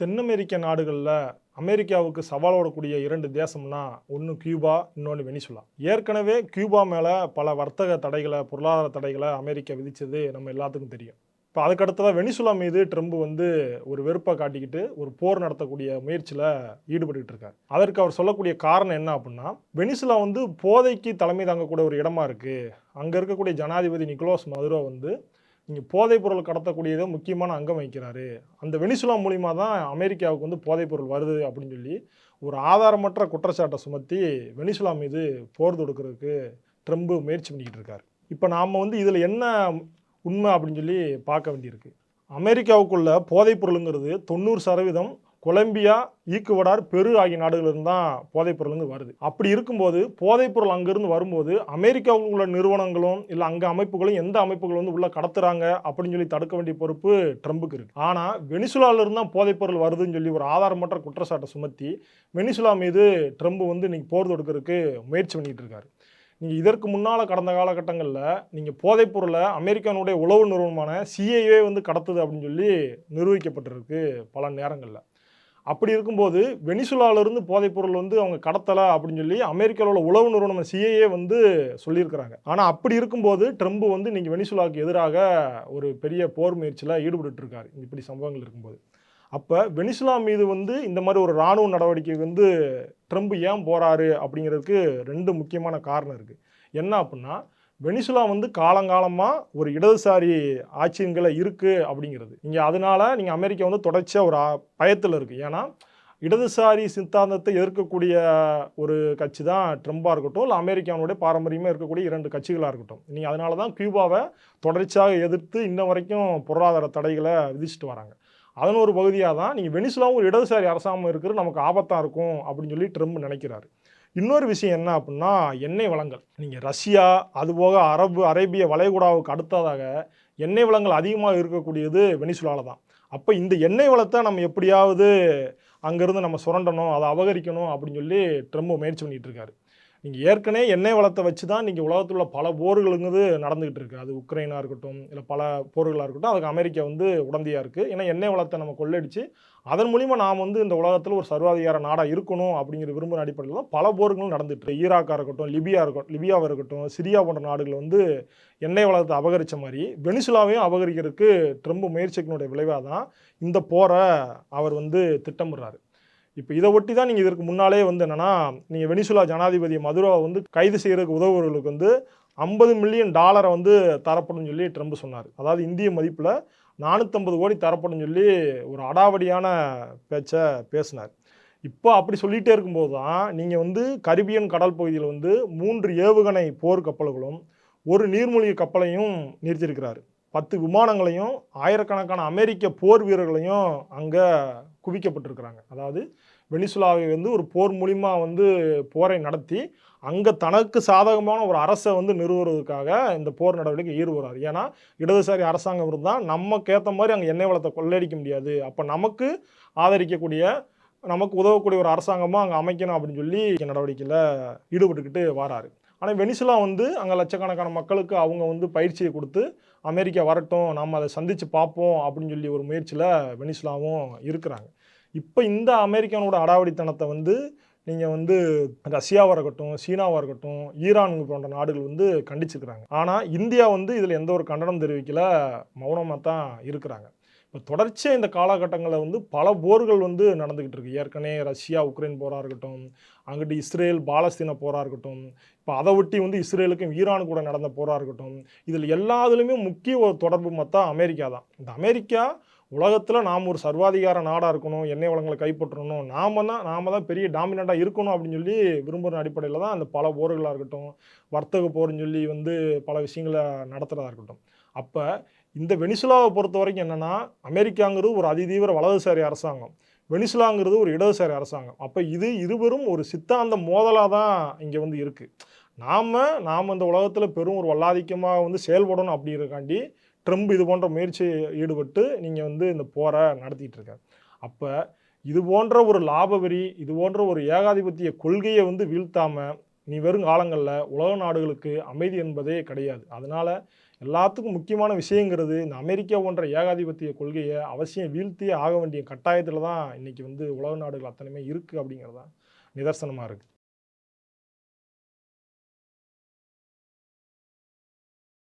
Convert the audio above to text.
தென் அமெரிக்க நாடுகளில் அமெரிக்காவுக்கு சவாலோடக்கூடிய இரண்டு தேசம்னா ஒன்று கியூபா இன்னொன்று வெனிசுலா. ஏற்கனவே கியூபா மேலே பல வர்த்தக தடைகளை பொருளாதார தடைகளை அமெரிக்கா விதித்தது நம்ம எல்லாத்துக்கும் தெரியும். இப்போ அதுக்கடுத்ததாக வெனிசுலா மீது ட்ரம்ப் வந்து ஒரு வெறுப்பை காட்டிக்கிட்டு ஒரு போர் நடத்தக்கூடிய முயற்சியில் ஈடுபட்டு இருக்கார். அதற்கு அவர் சொல்லக்கூடிய காரணம் என்ன அப்படின்னா வெனிசுலா வந்து போதைக்கு தலைமை தாங்கக்கூடிய ஒரு இடமா இருக்குது அங்கே இருக்கக்கூடிய ஜனாதிபதி நிக்கோலஸ் மதுரோ வந்து இங்கே போதைப் பொருள் கடத்தக்கூடியதை முக்கியமான அங்கம் வகிக்கிறாரு. அந்த வெனிசுலா மூலிமா தான் அமெரிக்காவுக்கு வந்து போதைப் பொருள் வருது அப்படின்னு சொல்லி ஒரு ஆதாரமற்ற குற்றச்சாட்டை சுமத்தி வெனிசுலா மீது போர் தொடுக்கிறதுக்கு ட்ரம்ப் முயற்சி பண்ணிக்கிட்டு இருக்காரு. இப்போ நாம் வந்து இதில் என்ன உண்மை அப்படின்னு சொல்லி பார்க்க வேண்டியிருக்கு. அமெரிக்காவுக்குள்ள போதைப் பொருளுங்கிறது தொண்ணூறு சதவீதம் கொலம்பியா ஈக்குவடார் பெரு ஆகிய நாடுகளிலிருந்து தான் போதைப்பொருளுங்க வருது. அப்படி இருக்கும்போது போதைப்பொருள் அங்கேருந்து வரும்போது அமெரிக்காவில் உள்ள நிறுவனங்களும் இல்லை அங்கே அமைப்புகளும் எந்த அமைப்புகள் வந்து உள்ள கடத்துறாங்க அப்படின்னு சொல்லி தடுக்க வேண்டிய பொறுப்பு ட்ரம்புக்கு இருக்கு. ஆனால் வெனிசுலாவிலிருந்து தான் போதைப்பொருள் வருதுன்னு சொல்லி ஒரு ஆதாரமற்ற குற்றச்சாட்டை சுமத்தி வெனிசுலா மீது ட்ரம்ப் வந்து இன்னைக்கு போர் தொடுக்கிறதுக்கு முயற்சி பண்ணிட்டு இருக்காரு. நீங்கள் இதற்கு முன்னால் கடந்த காலகட்டங்களில் நீங்கள் போதைப்பொருளை அமெரிக்கானுடைய உளவு நிறுவனமான சிஐஏ வந்து கடத்துது அப்படின்னு சொல்லி நிரூபிக்கப்பட்டிருக்கு பல நேரங்களில். அப்படி இருக்கும்போது வெனிசுலாவிலிருந்து போதைப்பொருள் வந்து அவங்க கடத்தலை அப்படின்னு சொல்லி அமெரிக்காவில் உள்ள உளவு நிறுவனம் சிஏஏ வந்து சொல்லியிருக்கிறாங்க. ஆனால் அப்படி இருக்கும்போது ட்ரம்ப் வந்து நீங்கள் வெனிசுலாவுக்கு எதிராக ஒரு பெரிய போர் முயற்சியில் ஈடுபட்டுருக்காரு இப்படி சம்பவங்கள் இருக்கும்போது. அப்போ வெனிசுலா மீது வந்து இந்த மாதிரி ஒரு இராணுவ நடவடிக்கை வந்து ட்ரம்ப் ஏன் போகிறாரு அப்படிங்கிறதுக்கு ரெண்டு முக்கியமான காரணம் இருக்குது என்ன அப்படின்னா வெனிசுலா வந்து காலங்காலமாக ஒரு இடதுசாரி ஆட்சியங்களை இருக்குது அப்படிங்கிறது. இங்கே அதனால நீங்கள் அமெரிக்கா வந்து தொடர்ச்சியாக ஒரு பயத்தில் இருக்குது ஏன்னா இடதுசாரி சித்தாந்தத்தை எதிர்க்கக்கூடிய ஒரு கட்சி தான் ட்ரம்பாக இருக்கட்டும் இல்லை அமெரிக்காவுடைய பாரம்பரியமாக இருக்கக்கூடிய இரண்டு கட்சிகளாக இருக்கட்டும். நீங்கள் அதனால தான் கியூபாவை தொடர்ச்சியாக எதிர்த்து இன்ன வரைக்கும் பொருளாதார தடைகளை விதிச்சுட்டு வராங்க. அதன் ஒரு பகுதியாக தான் நீங்கள் வெனிசுலாவும் ஒரு இடதுசாரி அரசாங்கம் இருக்கிறது நமக்கு ஆபத்தாக இருக்கும் அப்படின்னு சொல்லி ட்ரம்ப் நினைக்கிறாரு. இன்னொரு விஷயம் என்ன அப்படின்னா எண்ணெய் வளங்கள். நீங்கள் ரஷ்யா அதுபோக அரபு அரேபிய வளைகுடாவுக்கு அடுத்ததாக எண்ணெய் வளங்கள் அதிகமாக இருக்கக்கூடியது வெனிசுலாவில் தான். அப்போ இந்த எண்ணெய் வளத்தை நம்ம எப்படியாவது அங்கேருந்து நம்ம சுரண்டணும் அதை அபகரிக்கணும் அப்படின்னு சொல்லி ட்ரம்ப் முயற்சி பண்ணிகிட்டு இருக்காரு. நீங்கள் ஏற்கனவே எண்ணெய் வளத்தை வச்சு தான் நீங்கள் உலகத்தில் உள்ள பல போர்களுங்கிறது நடந்துகிட்டு இருக்குது அது உக்ரைனாக இருக்கட்டும் இல்லை பல போர்களாக இருக்கட்டும் அதுக்கு அமெரிக்கா வந்து உடந்தையாக இருக்குது ஏன்னா எண்ணெய் வளத்தை நம்ம கொள்ளடிச்சு அதன் மூலிமா நாம் வந்து இந்த உலகத்தில் ஒரு சர்வாதிகார நாடாக இருக்கணும் அப்படிங்கிற விரும்புகிற அடிப்படையில் தான் பல போர்களும் நடந்துட்டு ஈராக்காக இருக்கட்டும் லிபியா இருக்கட்டும் லிபியாவாக இருக்கட்டும் சிரியா போன்ற நாடுகள் வந்து எண்ணெய் வளத்தை அபகரித்த மாதிரி வெனிசுலாவையும் அபகரிக்கிறதுக்கு ட்ரம்ப் முயற்சிக்கினுடைய விளைவாக தான் இந்த போரை அவர் வந்து திட்டமிடுறாரு. இப்போ இதை ஒட்டி தான் நீங்கள் இதற்கு முன்னாலே வந்து என்னென்னா நீங்கள் வெனிசுலா ஜனாதிபதி மதுரோவை வந்து கைது செய்கிறதுக்கு உதவுவர்களுக்கு வந்து ஐம்பது மில்லியன் டாலரை வந்து தரப்படும் சொல்லி ட்ரம்ப் சொன்னார். அதாவது இந்திய மதிப்பில் நானூற்றம்பது கோடி தரப்படும் சொல்லி ஒரு அடாவடியான பேச்சை பேசினார். இப்போ அப்படி சொல்லிகிட்டே இருக்கும்போது தான் நீங்கள் வந்து கரிபியன் கடல் பகுதியில் வந்து மூன்று ஏவுகணை போர் கப்பல்களும் ஒரு நீர்மூழ்கி கப்பலையும் நிறுத்தியிருக்கிறாரு. பத்து விமானங்களையும் ஆயிரக்கணக்கான அமெரிக்க போர் வீரர்களையும் அங்கே குவிக்கப்பட்டிருக்கிறாங்க. அதாவது வெனிசுலாவை வந்து ஒரு போர் மூலிமா வந்து போரை நடத்தி அங்கே தனக்கு சாதகமான ஒரு அரசை வந்து நிறுவுறதுக்காக இந்த போர் நடவடிக்கை ஈடுபடுறார். ஏன்னா இடதுசாரி அரசாங்கம் இருந்தால் நமக்கேற்ற மாதிரி அங்கே எண்ணெய் வளத்தை கொள்ளையடிக்க முடியாது. அப்போ நமக்கு ஆதரிக்கக்கூடிய நமக்கு உதவக்கூடிய ஒரு அரசாங்கமாக அங்கே அமைக்கணும் அப்படின்னு சொல்லி நடவடிக்கையில் ஈடுபட்டுக்கிட்டு வராரு. ஆனால் வெனிசுலா வந்து அங்கே லட்சக்கணக்கான மக்களுக்கு அவங்க வந்து பயிற்சியை கொடுத்து அமெரிக்கா வரட்டும் நம்ம அதை சந்தித்து பார்ப்போம் அப்படின்னு சொல்லி ஒரு முயற்சியில் வெனிசுலாவும் இருக்கிறாங்க. இப்போ இந்த அமெரிக்கானோட அடாவடித்தனத்தை வந்து நீங்கள் வந்து ரஷ்யாவாக இருக்கட்டும் சீனாவாக இருக்கட்டும் ஈரான் போன்ற நாடுகள் வந்து கண்டிச்சிருக்கிறாங்க. ஆனால் இந்தியா வந்து இதில் எந்த ஒரு கண்டனம் தெரிவிக்கல மௌனமாக தான் இருக்கிறாங்க. இப்போ தொடர்ச்சியாக இந்த காலகட்டங்களில் வந்து பல போர்கள் வந்து நடந்துக்கிட்டு இருக்கு. ஏற்கனவே ரஷ்யா உக்ரைன் போராக இருக்கட்டும் அங்கிட்டு இஸ்ரேல் பாலஸ்தீன போராக இருக்கட்டும் இப்போ அதை ஒட்டி வந்து இஸ்ரேலுக்கும் ஈரான் கூட நடந்த போராக இருக்கட்டும் இதில் எல்லாத்துலேயுமே முக்கிய ஒரு தொடர்பு மொத்தம் அமெரிக்கா தான் இந்த அமெரிக்கா உலகத்தில் நாம் ஒரு சர்வாதிகார நாடாக இருக்கணும் எண்ணெய் வளங்களை கைப்பற்றணும். நாம தான் நாம தான் பெரிய டாமினண்ட்டாக இருக்கணும் அப்படின்னு சொல்லி விரும்புகிற அடிப்படையில் தான் அந்த பல போர்களாக இருக்கட்டும் வர்த்தக போர்னு சொல்லி வந்து பல விஷயங்களை நடத்துகிறதா இருக்கட்டும். அப்போ இந்த வெனிசுலாவை பொறுத்த வரைக்கும் என்னென்னா அமெரிக்காங்கிறது ஒரு அதிதீவிர வலதுசாரி அரசாங்கம். வெனிசுலாங்கிறது ஒரு இடதுசாரி அரசாங்கம். அப்போ இது இருவரும் ஒரு சித்தாந்த மோதலாக தான் இங்கே வந்து இருக்குது நாம் நாம் இந்த உலகத்தில் பெரும் ஒரு வல்லாதிக்கமாக வந்து செயல்படணும் அப்படிங்கிறக்காண்டி ட்ரம்ப் இது போன்ற முயற்சி ஈடுபட்டு நீங்கள் வந்து இந்த போரை நடத்திட்டு இருக்காரு அப்போ இது போன்ற ஒரு லாபவெறி இது போன்ற ஒரு ஏகாதிபத்திய கொள்கையை வந்து வீழ்த்தாமல் நீ வெறும் காலங்களில் உலக நாடுகளுக்கு அமைதி என்பதே கிடையாது. அதனால் எல்லாத்துக்கும் முக்கியமான விஷயங்கிறது இந்த அமெரிக்கா போன்ற ஏகாதிபத்திய கொள்கையை அவசியம் வீழ்த்தியே ஆக வேண்டிய கட்டாயத்தில் தான் இன்னைக்கு வந்து உலக நாடுகள் அத்தனையுமே இருக்குது அப்படிங்கிறது தான் நிதர்சனமாக இருக்குது